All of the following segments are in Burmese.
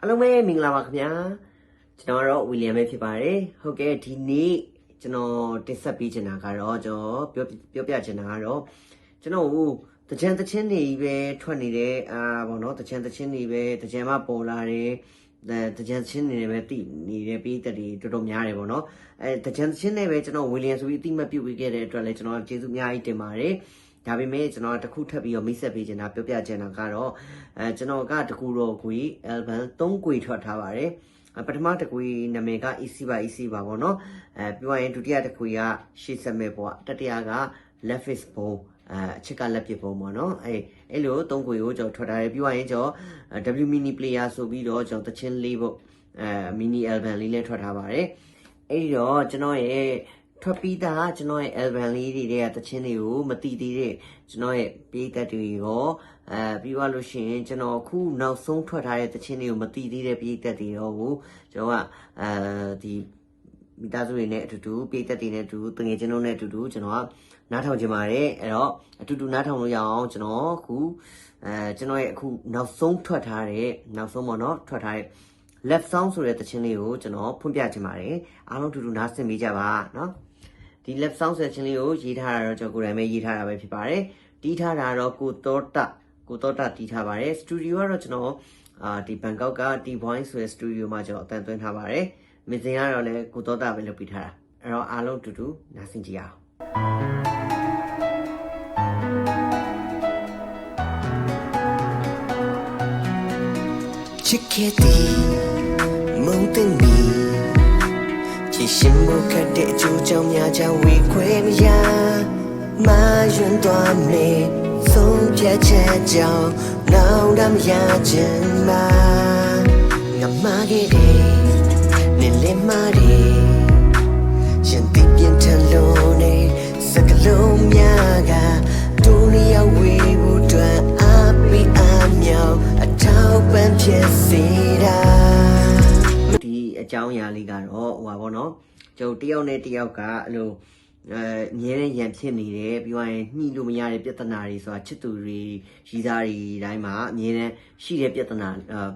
အားလုံးပဲမင်္ဂလာပါခင်ဗျာကျွန်တော်ကတော့ဝီလျံပဲဖြစ်ပါတယ်ဟုတ်ကဲ့ဒီနေ့ကျွန်တော်တင်ဆက်ပေးချင်တာကတော့ကျွန်တော်ပြောပြောပြချင်တာကတော့ကျွန်တော်ဟိုတကြံတချင်းနေပဲထွက်နေတဲ့အာဘောနော်တကြံတချင်းနေပဲတကြံမပေါ်လာတယ်အဲတကြံချင်းနေပဲတည်နေတဲ့ပြည်သက်တွေတော်တော်များတယ်ပေါ့နော်အဲတကြံချင်းနေပဲကျွန်တော်ဝီလျံဆိုပြီးအတိမတ်ပြုတ်ပေးခဲ့တဲ့အတွက်လည်းကျွန်တော်ကျေးဇူးအများကြီးတင်ပါတယ်ဒါပေမဲ့ကျွန်တော်တခုထပ်ပြီးတော့မိတ်ဆက်ပေးချင်တာပြောပြချင်တာကတော့အဲကျွန်တော်ကတကူတော့ကွေ album 3ကွေထွက်ထားပါတယ်အဲပထမတစ်ကွေနာမည်က easy ပါ easy ပါပေါ့နော်အဲပြောရရင်ဒုတိယတစ်ကွေကရှေ့ဆက်မဲ့ပေါ့တတိယက left is bow အဲအချက်ကလက်ပစ်ပုံပေါ့နော်အဲအဲ့လိုသုံးခွေကိုကျွန်တော်ထွက်ထားတယ်ပြောရရင်ကျွန်တော် W mini player ဆိုပြီးတော့ကျွန်တော်တချင်းလေးပေါ့အဲ mini album လေးလည်းထွက်ထားပါတယ်အဲ့ဒီတော့ကျွန်တော်ရဲ့ ထွက်ပြီးသားကျွန်တော်ရဲ့ album လေးတွေတဲ့တချင်းတွေကိုမတိသေးတဲ့ကျွန်တော်ရဲ့ပေးသက်တွေရောအဲပြီးသွားလို့ရှိရင်ကျွန်တော်ခုနောက်ဆုံးထွက်ထားတဲ့တချင်းတွေကိုမတိသေးတဲ့ပေးသက်တွေရောကိုကျွန်တော်ကအဲဒီမိသားစုတွေနဲ့အတူတူပြည်သက်တွေနဲ့အတူတူတငယ်ချင်းတို့နဲ့အတူတူကျွန်တော်ကနားထောင်ကြပါတယ်အဲ့တော့အတူတူနားထောင်လို့ရအောင်ကျွန်တော်အခုအဲကျွန်တော်ရဲ့အခုနောက်ဆုံးထွက်ထားတဲ့နောက်ဆုံးပေါ့နော်ထွက်ထားတဲ့ left sound ဆိုတဲ့သချင်းလေးကိုကျွန်တော်ဖွင့်ပြချင်ပါတယ်အားလုံးအတူတူနားဆင်ပေးကြပါနော်ဒီ left sound ဆိုတဲ့သချင်းလေးကိုရေးထားတာတော့ကျွန်တော်ကိုယ်တိုင်ပဲရေးထားတာပဲဖြစ်ပါတယ်တီးထားတာတော့ကိုတောတကိုတောတတီးထားပါတယ်စတူဒီယိုကတော့ကျွန်တော်အာဒီဘန်ကောက်က T-Boy ဆိုတဲ့စတူဒီယိုမှာကျွန်တော်အတန်သွင်းထားပါတယ်မင်းစင်ကတော့လည်းကိုတော့တာပဲလုပ်ပြီးထားတာအဲ့တော့အားလုံးအတူတူနားဆင်ကြရအောင်ချစ်ခဲ့သည်မုန်းတဲ့မီ ချစ်ရှင်မခတ်တဲ့အကျိုးကြောင့်များကြောင့်ဝေခွဲမရမယွန်းသွားမယ်ဆုံးဖြတ်ချက်ကြောင့်နောက်တမရခြင်းမှာငါမခဲ့တယ်နေလေမာရီရှင်တိပြင်းထန်လို့နေစကလုံးများက အကြောင်းအရာလေးကတော့ဟိုပါဗောနော်ကျုပ်တယောက်နဲ့တယောက်ကအဲ့လိုအဲငဲတဲ့ရန်ဖြစ်နေတယ်ပြီးသွားရင်ညှိလို့မရတဲ့ပြဿနာတွေဆိုတာချစ်သူတွေရည်သားတွေတိုင်းမှာအမြဲတမ်းရှိတဲ့ပြဿနာအာ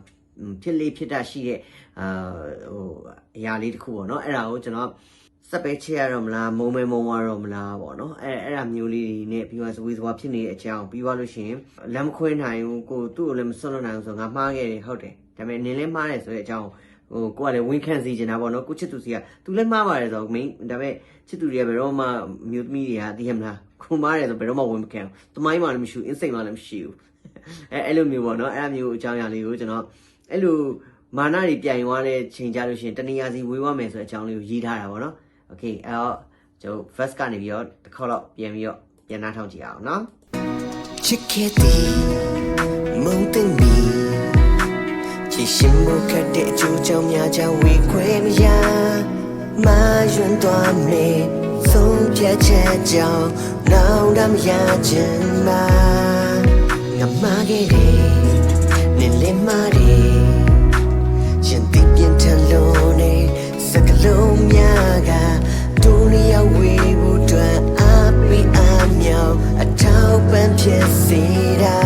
ဖြစ်လေဖြစ်တာရှိတဲ့အာဟိုအရာလေးတစ်ခုပေါ့နော်အဲ့ဒါကိုကျွန်တော်စက်ပဲချရတော့မလားမုံမဲမုံသွားတော့မလားပေါ့နော်အဲအဲ့ဒါမျိုးလေးတွေနဲ့ပြီးသွားစဝေးစဝါဖြစ်နေတဲ့အကြောင်းပြီးသွားလို့ရှိရင်လမ်းမခွဲနိုင်ဘူးကိုသူ့ကိုလည်းမစွန့်လွတ်နိုင်ဘူးဆိုတော့ငါမှားခဲ့တယ်ဟုတ်တယ်ဒါပေမဲ့နင်းလည်းမှားတယ်ဆိုတဲ့အကြောင်း ဟိုကိုကလည်းဝန်ခံစီချင်တာပေါ့နော်ကိုချစ်သူစီကသူလည်းမှားပါတယ်ဆိုတော့မင်းဒါပေမဲ့ချစ်သူတွေကဘယ်တော့မှအမျိုးသမီးတွေကသိရမလားခုမားတယ်ဆိုဘယ်တော့မှဝန်မခံဘူးတမိုင်းမှလည်းမရှိဘူး instinct မှလည်းမရှိဘူးအဲအဲ့လိုမျိုးပေါ့နော်အဲ့လိုမျိုးအကြောင်းအရာလေးကိုကျွန်တော်အဲ့လိုမာနတွေပြန်ရွာတဲ့ချိန်ကြလို့ရှိရင်တဏှာစီဝေးဝမယ်ဆိုတဲ့အကြောင်းလေးကိုရေးထားတာပေါ့နော် okay အဲ့တော့ကျွန်တော် verse ကနေပြီးတော့တစ်ခေါက်တော့ပြန်ပြီးတော့ပြန်နှားထောင်ကြည့်အောင်နော်ချစ်ခဲ့တယ်မုန်တဲ့ မီချစ်ရှင်မခတ်တဲ့အကျိုးကြောင့်များကြောင့်ဝေခွဲမရမယွန်းသွားမယ်ဆုံးဖြတ်ချက်ကြောင့်နောက်တမရခြင်းမှာငါမခဲ့တယ်နေလေမာရီရှင်တိပြင်းထန်လို့နေစကလုံးများကဒုနီယာဝေဘူးအတွက်အပိအမြောက်အထောက်ပံ့ဖြစ်စေတာ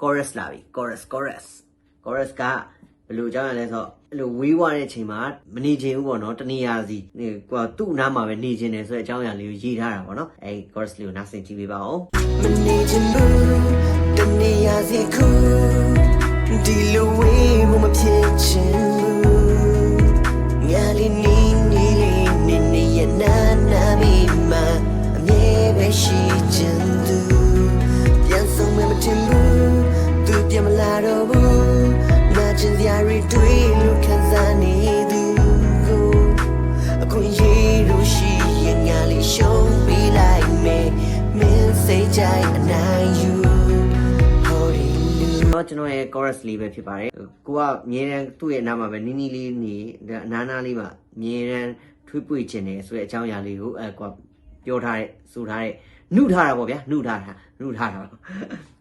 chorus လာပြီ chorus chorus chorus က ဘယ်လိုကြောင်းရလဲဆိုတော့အဲ့လိုဝေးွားတဲ့အချိန်မှာမနေချင်ဘူးပေါ့နော်တနေရာစီဟိုကသူ့နားမှာပဲနေချင်တယ်ဆိုတဲ့အကြောင်းအရာလေးကိုရေးထားတာပေါ့နော်အဲ့ chorus လေးကိုနားဆင်ကြည့်ပေးပါဦးမနေချင်ဘူးတနေရာစီခုဒီလိုဝေးမှုမဖြစ်ချင် တော့ကျွန်တော်ရဲ့ chorus လေးပဲဖြစ်ပါတယ်ကိုကအမြဲတမ်းသူ့ရဲ့နားမှာပဲနီးနီးလေးနေအနားနားလေးမှာအမြဲတမ်းထွေးပွေချင်တယ်ဆိုတဲ့အကြောင်းအရာလေးကိုအဲကိုကပြောထားတဲ့ဆိုထားတဲ့နှုထားတာပေါ့ဗျာနှုထားတာနှုထားတာ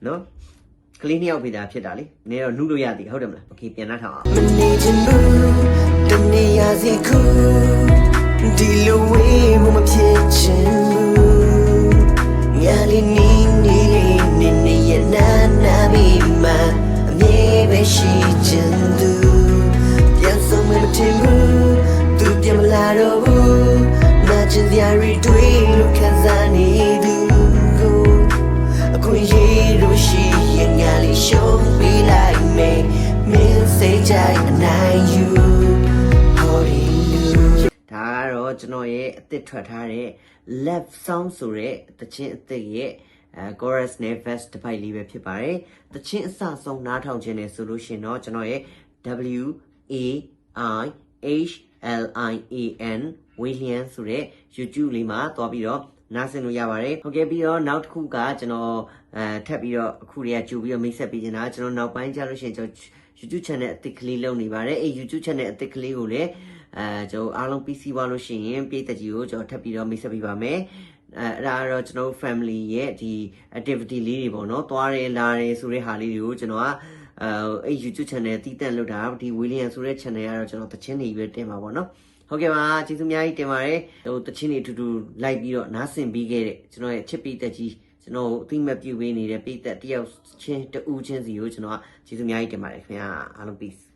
နော်ကလေးနှစ်ယောက်ဖြစ်တာဖြစ်တာလေနေတော့နှုလို့ရသည်ဟုတ်တယ်မလားโอเคပြန်နှားထောင်အောင် မနေချင်ဘူးတနေရာစီခုဒီလိုဝေးမှုမဖြစ်ချင်ဘူး တော့ကျွန်တော်ရဲ့အသစ်ထွက်ထားတဲ့ left song ဆိုတဲ့သချင်းအသစ်ရဲ့အဲ chorus နဲ့ verse တစ်ပိုက်လေးပဲဖြစ်ပါတယ်သချင်းအစဆုံးနားထောင်ခြင်းနဲ့ဆိုလို့ရှိရင်တော့ကျွန်တော်ရဲ့ W A I H L I A N William ဆိုတဲ့ YouTube လေးမှာတွားပြီးတော့နားဆင်လို့ရပါတယ်ဟုတ်ကဲ့ပြီးတော့နောက်တစ်ခုကကျွန်တော်အဲထပ်ပြီးတော့အခုတည်းကကြိုပြီးတော့မိတ်ဆက်ပေးနေတာကျွန်တော်နောက်ပိုင်းကျလို့ရှိရင်ကျွန်တော် YouTube channel အသစ်ကလေးလုပ်နေပါတယ်အဲ့ YouTube channel အသစ်ကလေးကိုလည်းအဲကျွန်တော်အားလုံး PC ပါလို့ရှိရင်ပြည်သက်ကြီးကိုကျွန်တော်ထပ်ပြီးတော့မိတ်ဆက်ပေးပါမယ်အဲအဲ့ဒါကတော့ကျွန်တော်တို့ family ရဲ့ဒီ activity လေးတွေပေါ့နော်သွားတယ်လာတယ်ဆိုတဲ့ဟာလေးတွေကိုကျွန်တော်ကအဲအဲ့ YouTube channel တည်တံ့လုပ်တာဒီ William ဆိုတဲ့ channel ကတော့ကျွန်တော်တချင်းတွေပဲတင်ပါပေါ့နော်ဟုတ်ကဲ့ပါကျေးဇူးအများကြီးတင်ပါတယ်ဟိုတချင်းတွေအတူတူလိုက်ပြီးတော့နားဆင်ပြီးခဲ့တဲ့ကျွန်တော်ရဲ့ချစ်ပြည်သက်ကြီး ကျွန်တော်အသိမဲ့ပြုပေးနေတဲ့ပြည်သက်တယောက်ချင်းတူးချင်းစီကိုကျွန်တော်ကကျေးဇူးအများကြီးတင်ပါတယ်ခင်ဗျာအားလုံး peace